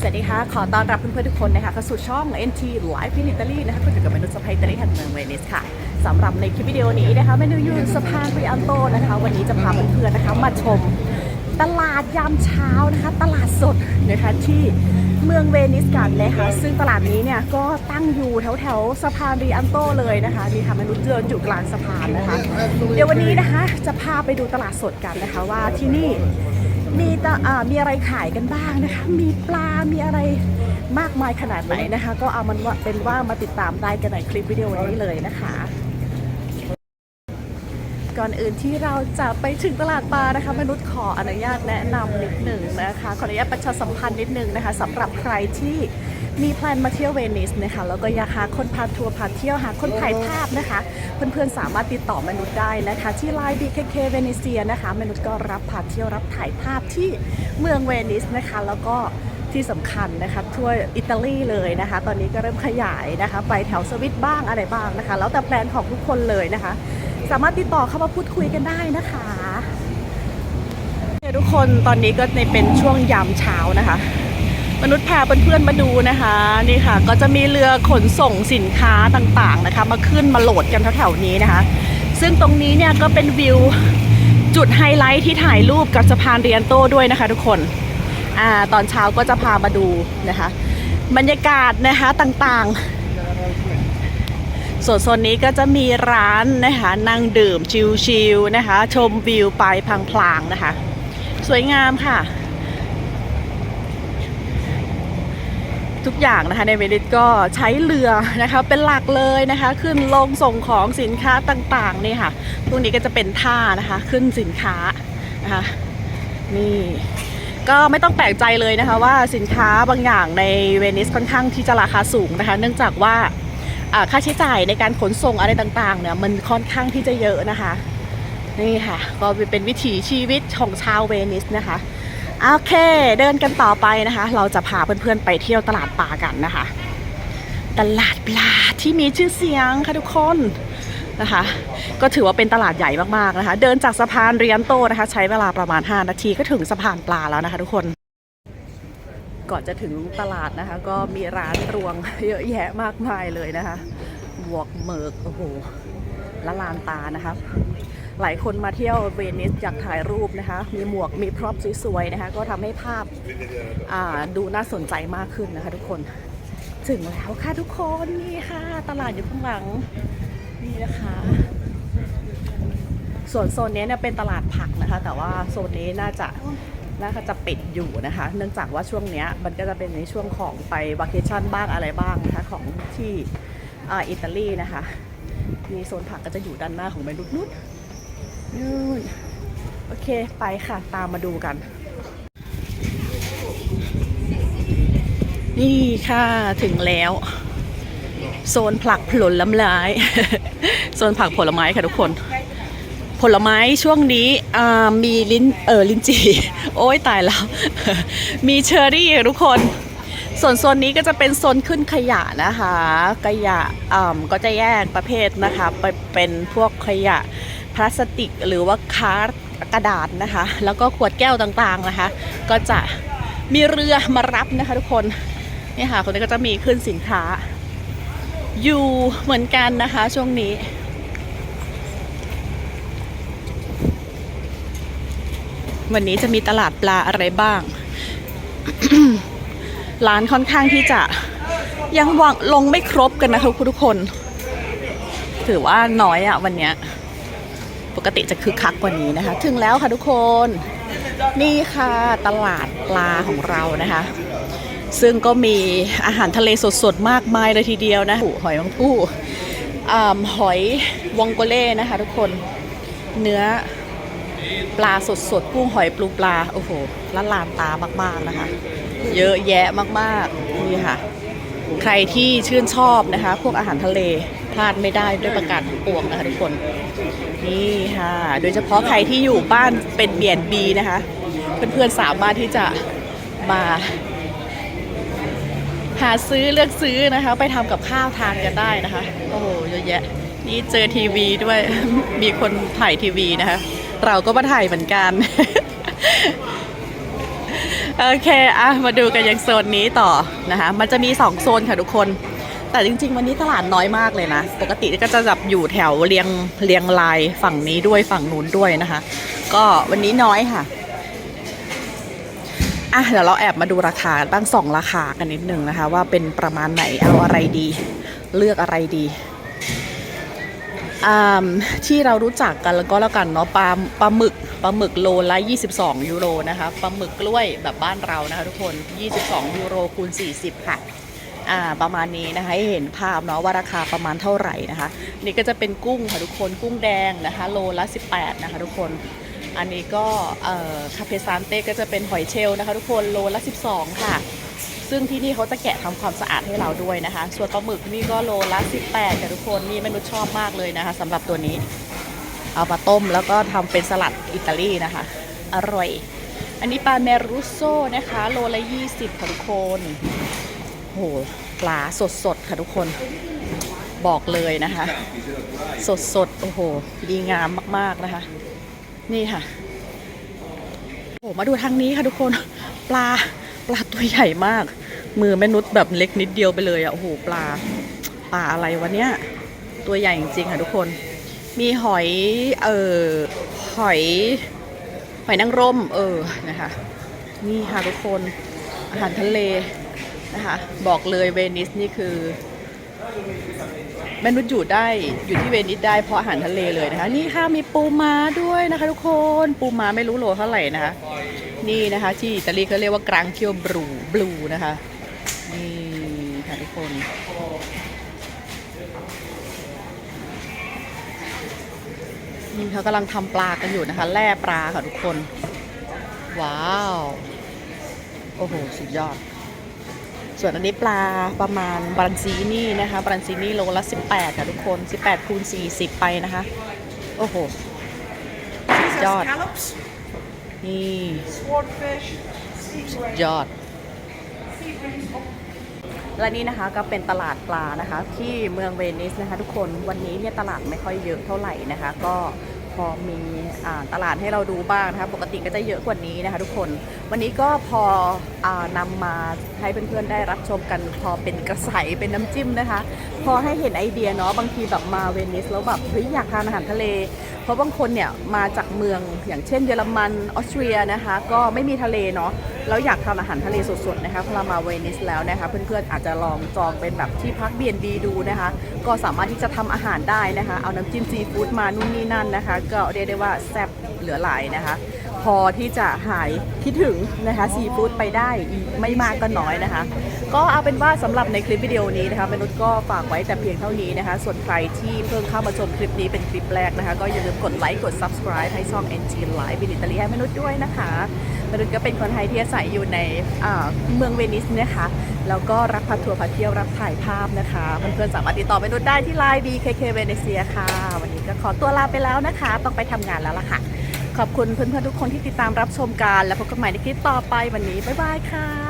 สวัสดีค่ะ ขอต้อนรับเพื่อนๆทุกคนนะคะเข้าสู่ช่อง NT Live in Italy นะคะก็อยู่กับเมนูสะพายอิตาลีแห่งเมืองเวนิสค่ะสำหรับในคลิปวิดีโอนี้นะคะเมนูยูสะพานริอันโตนะคะ วันนี้จะพาเพื่อนๆนะคะมาชมตลาดยามเช้านะคะ ตลาดสดนะคะที่เมืองเวนิสกันนะคะซึ่งตลาดนี้เนี่ยก็ตั้งอยู่แถวแถวๆสะพานริอันโตเลยนะคะนี่ค่ะเมนูเดินอยู่กลางสะพานนะคะ เดี๋ยววันนี้นะคะจะพาไปดูตลาดสดกันนะคะว่าที่นี่ มีตะอ่ามีอะไรขายกันบ้างนะคะ มีปลา มีอะไรมากมายขนาดไหนนะคะ ก็เอามันว่าเป็นว่ามาติดตามได้กันในคลิปวิดีโอนี้เลยนะคะ ก่อนอื่นที่เราจะไปถึงตลาดปลานะคะมนุษย์ขออนุญาตแนะนำนิดหนึ่งนะคะขออนุญาตประชาสัมพันธ์นิดหนึ่งนะคะสำหรับใครที่มีแพลนมาเที่ยวเวนิสนะคะแล้วก็อยากหาคนพาทัวร์พาเที่ยวหาคนถ่ายภาพนะคะ เพื่อนๆสามารถติดต่อมนุษย์ได้นะคะ ที่ไลน์ BKK เวนิเซียนะคะมนุษย์ก็รับพาเที่ยวรับถ่ายภาพที่เมืองเวนิสนะคะ แล้วก็ที่สำคัญนะคะทั่วอิตาลีเลยนะคะ ตอนนี้ก็เริ่มขยายนะคะ ไปแถวสวิตบ้างอะไรบ้างนะคะ แล้วแต่แพลนของทุกคนเลยนะคะ สามารถติดต่อเข้ามาพูดคุยกันได้นะคะเนี่ยทุกคนตอนนี้ก็ในเป็นช่วงยามเช้านะคะ มนุษย์พาเพื่อนๆมาดูนะคะนี่ค่ะ ก็จะมีเรือขนส่งสินค้าต่างๆนะคะ มาขึ้นมาโหลดกันแถวๆนี้นะคะ ซึ่งตรงนี้เนี่ยก็เป็นวิวจุดไฮไลท์ที่ถ่ายรูปกับสะพานเรียนโต้ด้วยนะคะ ทุกคนอ่าตอนเช้าก็จะพามาดูนะคะ บรรยากาศนะคะต่างๆ ส่วนโซนนี้ก็จะมีร้านนะคะนั่งดื่มชิลๆนะคะ ชมวิวไปพลางๆนะคะ สวยงามค่ะ ทุกอย่างนะคะในเวนิสก็ใช้เรือนะคะเป็นหลักเลยนะคะ ขึ้นลงส่งของสินค้าต่างๆนี่ค่ะตรงนี้ก็จะเป็นท่านะคะ ขึ้นสินค้านะคะนี่ก็ไม่ต้องแปลกใจเลยนะคะว่าสินค้าบางอย่างในเวนิสค่อนข้างที่จะราคาสูงนะคะ เนื่องจากว่าอ่า ค่าใช้จ่ายในการขนส่งอะไรต่างๆเนี่ยมันค่อนข้างที่จะเยอะนะคะ นี่ค่ะ ก็เป็นวิถีชีวิตของชาวเวนิสนะคะโอเค เดินกันต่อไปนะคะ เราจะพาเพื่อนๆไปเที่ยวตลาดปลากันนะคะ ตลาดปลาที่มีชื่อเสียงค่ะทุกคนนะคะ ก็ถือว่าเป็นตลาดใหญ่มากๆนะคะ เดินจากสะพานเรียนโตนะคะ ใช้เวลาประมาณ 5 นาทีก็ถึงสะพานปลาแล้วนะคะทุกคน ก่อนจะถึงตลาดนะคะ ก็มีร้านรวงเยอะแยะมากมายเลยนะคะบวกเมิกโอ้โหละลานตานะคะหลายคนมาเที่ยวเวนิสอยากถ่ายรูปนะคะ มีหมวกมีพร็อพสวยๆนะคะ ก็ทำให้ภาพดูน่าสนใจมากขึ้นนะคะทุกคน ถึงแล้วค่ะทุกคนนี่ค่ะ ตลาดอยู่ข้างหลังนี่นะคะ ส่วนโซนนี้เนี่ยเป็นตลาดผักนะคะ แต่ว่าโซนนี้น่าจะ น่าจะปิดอยู่นะคะ เนื่องจากว่าช่วงเนี้ยมันก็จะเป็นในช่วงของไปวาเคชั่นบ้างอะไรบ้างนะคะของที่อ,อิตาลีนะคะมีโซนผักก็จะอยู่ด้านหน้าของเมนูนุชนู่นโอเคไปค่ะตามมาดูกัน นี่ค่ะถึงแล้ว โซนผักผลลำลายโซนผักผลไม้ค่ะทุกคน ผลไม้ช่วงนี้มีลิ้นเออลิ้นจี่โอ้ยตายแล้ว มีเชอร์รี่ทุกคน ส่วนโซนนี้ก็จะเป็นโซนขึ้นขยะนะคะขยะก็จะแยกประเภทนะคะไปเป็นพวกขยะพลาสติกหรือว่าคาร์ดกระดาษนะคะ แล้วก็ขวดแก้วต่างๆนะคะ ก็จะมีเรือมารับนะคะทุกคนนี่ค่ะคนนี้ก็จะมีขึ้นสินค้า อยู่เหมือนกันนะคะช่วงนี้ วันนี้จะมีตลาดปลาอะไรบ้าง ร้านค่อนข้างที่จะยังวางลงไม่ครบกันนะคะทุกคน ถือว่าน้อยอะวันเนี้ยปกติจะคึกคักกว่านี้นะคะ ถึงแล้วค่ะทุกคน นี่ค่ะตลาดปลาของเรานะคะ ซึ่งก็มีอาหารทะเลสดๆ มากมายเลยทีเดียวนะหอยมังผู้หอยวองโกเล่นะคะทุกคนเนื้อ ปลาสดๆกุ้งหอยปลูปลา โอ้โหละลานตามากๆนะคะ เยอะแยะมากๆ นี่ค่ะ ใครที่ชื่นชอบนะคะ พวกอาหารทะเลพลาดไม่ได้ด้วยประการทั้งปวงนะคะทุกคน นี่ค่ะ โดยเฉพาะใครที่อยู่บ้านเป็นเบียนบีนะคะ เพื่อนๆสามารถที่จะมาหาซื้อเลือกซื้อนะคะ ไปทำกับข้าวทานกันได้นะคะ โอ้โหเยอะแยะ นี่เจอทีวีด้วย มีคนถ่ายทีวีนะคะ เราก็มาถ่ายเหมือนกัน โอเคอะมาดูกันยังโซนนี้ต่อนะคะ มันจะมี 2 โซนค่ะทุกคน แต่จริง ๆ วันนี้ตลาดน้อยมากเลยนะ ปกติก็จะจับอยู่แถวเรียงเรียงรายฝั่งนี้ด้วยฝั่งนู้นด้วยนะคะ ก็วันนี้น้อยค่ะอะเดี๋ยวเราแอบมาดูราคาบ้างสองราคากันนิดนึงนะคะ ว่าเป็นประมาณไหนเอาอะไรดี เลือกอะไรดี ที่เรารู้จักกันแล้วก็แล้วกันเนาะปลาปลาหมึกปลาหมึกโลละ 22 ยูโรนะคะปลาหมึกกล้วยแบบบ้านเรานะคะทุกคน 22 ยูโรคูณ 40 ค่ะอ่าประมาณนี้นะคะให้เห็นภาพเนาะว่าราคาประมาณเท่าไหร่นะคะ นี่ก็จะเป็นกุ้งค่ะทุกคนกุ้งแดงนะคะ โลละ 18 นะคะทุกคน อันนี้ก็คาเฟซานเต้ก็จะเป็นหอยเชลล์นะคะ ทุกคนโลละ 12 ค่ะ ซึ่งที่นี่เขาจะแกะทำความสะอาดให้เราด้วยนะคะ ส่วนปลาหมึกนี่ก็โลละ 18ค่ะทุกคนนี่มนุษย์ชอบมากเลยนะคะสำหรับตัวนี้ เอามาต้มแล้วก็ทำเป็นสลัดอิตาลีนะคะ อร่อย อันนี้ปลาเมรุโซนะคะ โลละ20ค่ะทุกคนโหปลาสดสดๆค่ะทุกคนบอกเลยนะคะ สดสดๆโอ้โห ดีงามมาก ๆนะคะ นี่ค่ะโอ้มาดูทางนี้ค่ะทุกคน ปลา ปลาตัวใหญ่มาก มือแม่นุชแบบเล็กนิดเดียวไปเลยอะโอ้โหปลาปลาอะไรวะเนี่ยตัวใหญ่จริงๆค่ะทุกคน มีหอยเอ่อหอยหอยนางรมเออนะคะ นี่ค่ะทุกคนอาหารทะเลนะคะบอกเลยเวนิสนี่คือแม่นุชอยู่ได้อยู่ที่เวนิสได้เพราะอาหารทะเลเลยนะคะ นี่ค่ะมีปูม้าด้วยนะคะ ทุกคนปูม้าไม่รู้โลเท่าไหร่นะคะ นี่นะคะที่อิตาลีเขาเรียกว่ากรางเคียวบลูบลูนะคะ นี่ค่ะทุกคนนี่เขากำลังทำปลากันอยู่นะคะ แล่ปลาค่ะทุกคน ว้าว โอ้โห สุดยอด ส่วนอันนี้ปลาประมาณบรันซีนี่นะคะบรันซีนี่โลละ 18 ค่ะทุกคน 18คูณ40 ไปนะคะ โอ้โห สุดยอด นี่ swordfish, sea สุด bream, ยอด sea bream, และนี่นะคะก็เป็นตลาดปลานะคะ ที่เมืองเวนิสนะคะ ทุกคนวันนี้เนี่ยตลาดไม่ค่อยเยอะเท่าไหร่นะคะ ก็ พอมีอตลาดให้เราดูบ้างนะคะปกติก็จะเยอะกว่านี้นะคะทุกคน วันนี้ก็พออนำมาให้เพื่อนๆได้รับชมกันพอเป็นกระใสเป็นน้ำจิ้มนะคะ พอให้เห็นไอเดียเนาะบางทีแบบมาเวนิสแล้วแบบเฮ้ยอยากทานอาหารทะเล เพราะบางคนเนี่ยมาจากเมืองอย่างเช่นเยอรมันออสเตรียนะคะ ก็ไม่มีทะเลเนาะ แล้วอยากทานอาหารทะเลสดๆนะคะพอเรามาเวนิสแล้วนะคะ เพื่อนๆอาจจะลองจองเป็นแบบที่พัก B&B ดูนะคะ ก็สามารถที่จะทำอาหารได้นะคะ เอาน้ำจิ้มซีฟู้ดมานู่นนี่นั่นนะคะ ก็เรียกได้ว่าแซ่บเหลือหลายนะคะ พอที่จะหายคิดถึงนะคะซีฟู้ดไปได้ไม่มากก็น้อยนะคะ ก็เอาเป็นว่าสำหรับในคลิปวิดีโอนี้นะคะมนุษย์ก็ฝากไว้แต่เพียงเท่านี้นะคะ ส่วนใครที่เพิ่งเข้ามาชมคลิปนี้เป็นคลิปแรกนะคะ ก็อย่าลืมกดไลค์กด subscribe ให้ช่อง NG Live บินอิตาลีให้มนุษย์ด้วยนะคะมนุษย์ก็เป็นคนไทยที่อาศัยอยู่ในเมืองเวนิสนะคะแล้วก็รักพาทัวร์พาเที่ยวรักถ่ายภาพนะคะเพื่อนๆสามารถติดต่อมนุษย์ได้ที่ไลน์ BKK เวเนเซียค่ะ วันนี้ก็ขอตัวลาไปแล้วนะคะ ต้องไปทำงานแล้วล่ะค่ะ ขอบคุณเพื่อนๆทุกคนที่ติดตามรับชมกัน และพบกันใหม่ในคลิปต่อไปวันนี้ บ๊ายบายค่ะ